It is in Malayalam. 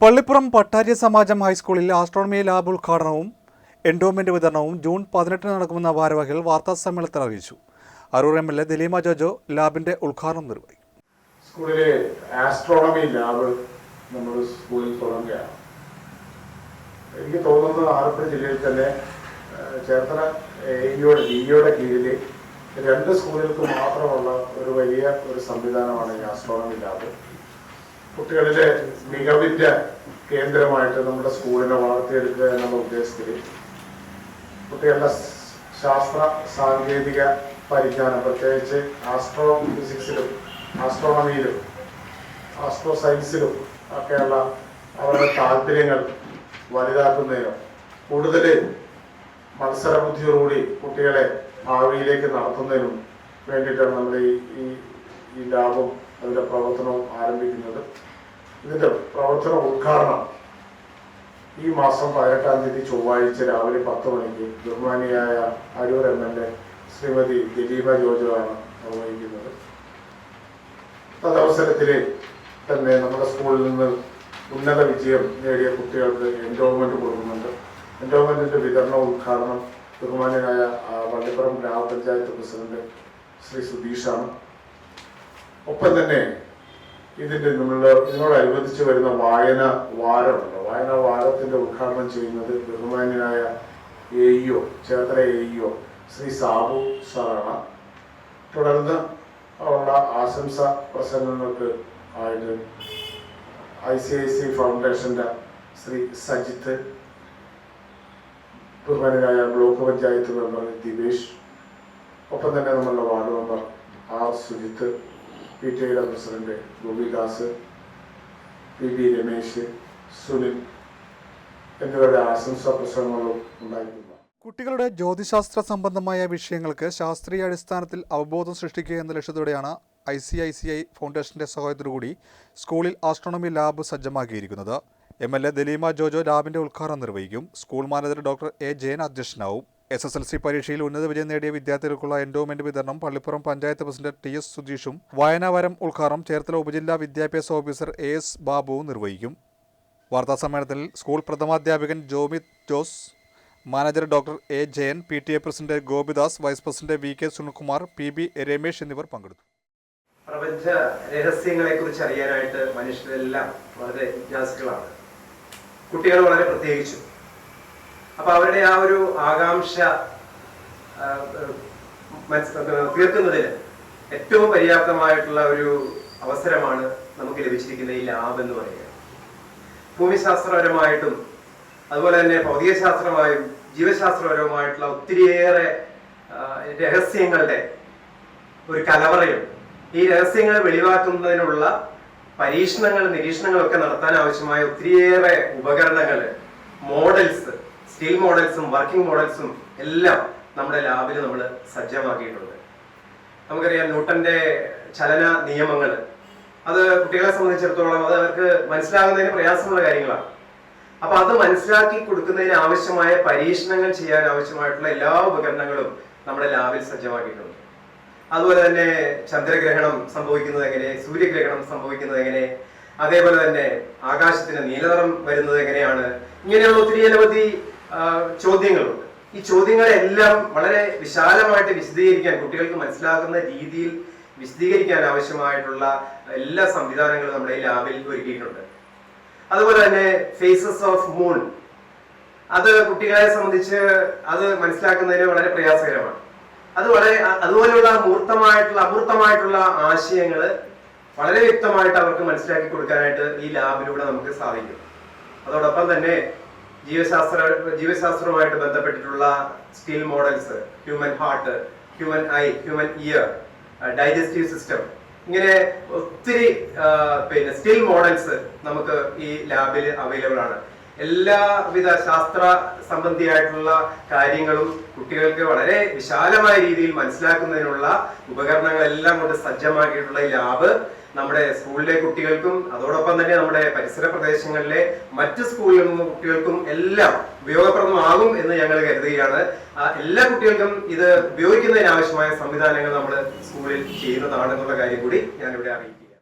പള്ളിപ്പുറം പട്ടാര്യ സമാജം ഹൈസ്കൂളിൽ ആസ്ട്രോണമി ലാബ് ഉദ്ഘാടനവും എൻഡോമെന്റ് വിതരണവും ജൂൺ പതിനെട്ടിന് നടക്കുമെന്ന ഭാരവാഹികൾ വാർത്താ സമ്മേളനത്തിൽ അറിയിച്ചു. Aroor M L A Daleema Jojo ലാബിന്റെ ഉദ്ഘാടനം നിർവഹിക്കും. സ്കൂളിലെ ആസ്ട്രോണമി ലാബ് നമ്മൾ സ്കൂളിൽ തുടങ്ങുകയാണ്. എനിക്ക് തോന്നുന്നത് ആലപ്പുഴ ജില്ലയിൽ തന്നെ ചേർത്തല എയുടെ ഡിയുടെ കീഴിൽ രണ്ട് സ്കൂളുകൾക്ക് മാത്രമുള്ള ഒരു വലിയ ഒരു സംവിധാനമാണ് ഈ ആസ്ട്രോണമി ലാബ്. കുട്ടികളിലെ മികവിന്റെ കേന്ദ്രമായിട്ട് നമ്മുടെ സ്കൂളിനെ വളർത്തിയെടുക്കുക എന്നുള്ള ഉദ്ദേശത്തിൽ കുട്ടികളുടെ ശാസ്ത്ര സാങ്കേതിക പരിജ്ഞാനം പ്രത്യേകിച്ച് ആസ്ട്രോ ഫിസിക്സിലും ആസ്ട്രോണമിയിലും ആസ്ട്രോ സയൻസിലും ഒക്കെയുള്ള അവരുടെ താല്പര്യങ്ങൾ വലുതാക്കുന്നതിനും കൂടുതൽ മത്സരബുദ്ധിയോടുകൂടി കുട്ടികളെ ഭാവിയിലേക്ക് നടത്തുന്നതിനും വേണ്ടിയിട്ടാണ് നമ്മൾ ഈ ഈ ലാഭം അതിന്റെ പ്രവർത്തനവും ആരംഭിക്കുന്നത്. ഇതിന്റെ പ്രവർത്തന ഉദ്ഘാടനം ഈ മാസം പതിനെട്ടാം തീയതി ചൊവ്വാഴ്ച രാവിലെ പത്ത് മണിക്ക് ബഹുമാനിയായ Aroor M L A Shrimati Dileepa Jojo ആണ് നിർവഹിക്കുന്നത് തദവസരത്തിൽ തന്നെ നമ്മുടെ സ്കൂളിൽ നിന്ന് ഉന്നത വിജയം നേടിയ കുട്ടികൾക്ക് എൻഡോമെന്റ് കൊടുക്കുന്നുണ്ട്. എൻഡോമെന്റിന്റെ വിതരണ ഉദ്ഘാടനം ബഹുമാനായ വള്ളിപ്പുറം ഗ്രാമപഞ്ചായത്ത് പ്രസിഡന്റ് ശ്രീ സുധീഷാണ്. ഒപ്പം തന്നെ ഇതിന്റെ നമ്മൾ ഇതിനോടനുബന്ധിച്ച് വരുന്ന വായന വാരമുണ്ട്. വായന വാരത്തിന്റെ ഉദ്ഘാടനം ചെയ്യുന്നത് ബഹുമാന്യനായ A EO Cherthala A EO Shri Sabu സാറാണ്. തുടർന്ന് ഉള്ള ആശംസ പ്രസംഗങ്ങൾക്ക് ആയിട്ട് ഐ സി ഐ സി ഫൗണ്ടേഷന്റെ ശ്രീ സജിത്ത് ബഹുമാനായ ബ്ലോക്ക് പഞ്ചായത്ത് മെമ്പർ ദിവേഷ് ഒപ്പം തന്നെ നമ്മളുടെ ward member R Sujith P T ഐയുടെ president Gopidas P B Ramesh Sunil എന്നിവരുടെ ആശംസാ പ്രസംഗങ്ങളും ഉണ്ടായിരുന്നു കുട്ടികളുടെ ജ്യോതിശാസ്ത്ര സംബന്ധമായ വിഷയങ്ങൾക്ക് ശാസ്ത്രീയ അടിസ്ഥാനത്തിൽ അവബോധം സൃഷ്ടിക്കുക എന്ന ലക്ഷ്യത്തോടെയാണ് I C I C I ഫൗണ്ടേഷന്റെ സഹായത്തോടുകൂടി സ്കൂളിൽ astronomy lab സജ്ജമാക്കിയിരിക്കുന്നത്. M L A Daleema Jojo ലാബിന്റെ ഉദ്ഘാടനം നിർവഹിക്കും. School manager doctor A Jayan അധ്യക്ഷനാവും. S S L C പരീക്ഷയിൽ ഉന്നത വിജയം നേടിയ വിദ്യാർത്ഥികൾക്കുള്ള എൻഡോമെന്റ് വിതരണം Pallippuram panchayat president T S സുധീഷും വയനാവരം ഉദ്ഘാടനം ചേർത്തല ഉപജില്ലാ വിദ്യാഭ്യാസ ഓഫീസർ എ എസ് ബാബുവും നിർവഹിക്കും. വാർത്താസമ്മേളനത്തിൽ school പ്രഥമാധ്യാപകൻ Jomith Jose manager doctor A Jayan P T A president Gopidas vice president V K Sunilkumar P B Ramesh എന്നിവർ പങ്കെടുത്തു. പ്രപഞ്ച രഹസ്യങ്ങളെ കുറിച്ച് അറിയാനായിട്ട് മനുഷ്യരെല്ലാം വളരെ ജിജ്ഞാസുക്കളാണ് കുട്ടികൾ വളരെ പ്രത്യേകിച്ചു. അപ്പൊ അവരുടെ ആ ഒരു ആകാംക്ഷ തീർക്കുന്നതിൽ ഏറ്റവും പര്യാപ്തമായിട്ടുള്ള ഒരു അവസരമാണ് നമുക്ക് ലഭിച്ചിരിക്കുന്ന ഈ ലാബ് എന്ന് പറയുന്നത്. ഭൂമിശാസ്ത്രപരമായിട്ടും അതുപോലെ തന്നെ ഭൗതികശാസ്ത്രമായും ജീവശാസ്ത്രപരവുമായിട്ടുള്ള ഒത്തിരിയേറെ രഹസ്യങ്ങളുടെ ഒരു കലവറയും ഈ രഹസ്യങ്ങൾ വെളിവാക്കുന്നതിനുള്ള പരീക്ഷണങ്ങൾ നിരീക്ഷണങ്ങളൊക്കെ നടത്താൻ ആവശ്യമായ ഒത്തിരിയേറെ ഉപകരണങ്ങൾ മോഡൽസ് സ്റ്റീൽ മോഡൽസും വർക്കിംഗ് മോഡൽസും എല്ലാം നമ്മുടെ ലാബിൽ നമ്മൾ സജ്ജമാക്കിയിട്ടുണ്ട്. നമുക്കറിയാം ന്യൂട്ടന്റെ ചലന നിയമങ്ങൾ. അത് കുട്ടികളെ സംബന്ധിച്ചിടത്തോളം അത് അവർക്ക് മനസ്സിലാകുന്നതിന് പ്രയാസമുള്ള കാര്യങ്ങളാണ്. അപ്പൊ അത് മനസ്സിലാക്കി കൊടുക്കുന്നതിന് ആവശ്യമായ പരീക്ഷണങ്ങൾ ചെയ്യാൻ ആവശ്യമായിട്ടുള്ള എല്ലാ ഉപകരണങ്ങളും നമ്മുടെ ലാബിൽ സജ്ജമാക്കിയിട്ടുണ്ട്. അതുപോലെ തന്നെ ചന്ദ്രഗ്രഹണം സംഭവിക്കുന്നത് എങ്ങനെ സൂര്യഗ്രഹണം സംഭവിക്കുന്നത് എങ്ങനെ അതേപോലെ തന്നെ ആകാശത്തിന് നീലനിറം വരുന്നത് എങ്ങനെയാണ് ഇങ്ങനെയുള്ള ഒത്തിരി അനവധി ചോദ്യങ്ങളുണ്ട്. ഈ ചോദ്യങ്ങളെല്ലാം വളരെ വിശാലമായിട്ട് വിശദീകരിക്കാൻ കുട്ടികൾക്ക് മനസ്സിലാക്കുന്ന രീതിയിൽ വിശദീകരിക്കാൻ ആവശ്യമായിട്ടുള്ള എല്ലാ സംവിധാനങ്ങളും നമ്മുടെ ഈ ലാബിൽ ഒരുക്കിയിട്ടുണ്ട്. അതുപോലെ തന്നെ ഫേസസ് ഓഫ് മൂൺ അത് കുട്ടികളെ സംബന്ധിച്ച് അത് മനസ്സിലാക്കുന്നതിന് വളരെ പ്രയാസകരമാണ്. അത് വളരെ അതുപോലെയുള്ള മൂർത്തമായിട്ടുള്ള അമൂർത്തമായിട്ടുള്ള ആശയങ്ങൾ വളരെ വ്യക്തമായിട്ട് അവർക്ക് മനസ്സിലാക്കി കൊടുക്കാനായിട്ട് ഈ ലാബിലൂടെ നമുക്ക് സാധിക്കും. അതോടൊപ്പം തന്നെ ജീവശാസ്ത്ര ജീവശാസ്ത്രവുമായിട്ട് ബന്ധപ്പെട്ടിട്ടുള്ള skill models human heart human eye human ear digestive system ഇങ്ങനെ ഒത്തിരി പിന്നെ സ്കിൽ മോഡൽസ് നമുക്ക് ഈ ലാബിൽ അവൈലബിൾ ആണ്. എല്ലാവിധ ശാസ്ത്ര സംബന്ധിയായിട്ടുള്ള കാര്യങ്ങളും കുട്ടികൾക്ക് വളരെ വിശാലമായ രീതിയിൽ മനസ്സിലാക്കുന്നതിനുള്ള ഉപകരണങ്ങളെല്ലാം കൊണ്ട് സജ്ജമാക്കിയിട്ടുള്ള ഈ ലാബ്. നമ്മുടെ സ്കൂളിലെ കുട്ടികൾക്കും അതോടൊപ്പം തന്നെ നമ്മുടെ പരിസര പ്രദേശങ്ങളിലെ മറ്റ് സ്കൂളിൽ നിന്നും കുട്ടികൾക്കും എല്ലാം ഉപയോഗപ്രദമാകും എന്ന് ഞങ്ങൾ കരുതുകയാണ്. എല്ലാ കുട്ടികൾക്കും ഇത് ഉപയോഗിക്കുന്നതിന് ആവശ്യമായ സംവിധാനങ്ങൾ നമ്മൾ സ്കൂളിൽ ചെയ്യുന്നതാണെന്നുള്ള കാര്യം കൂടി ഞാനിവിടെ അറിയിക്കും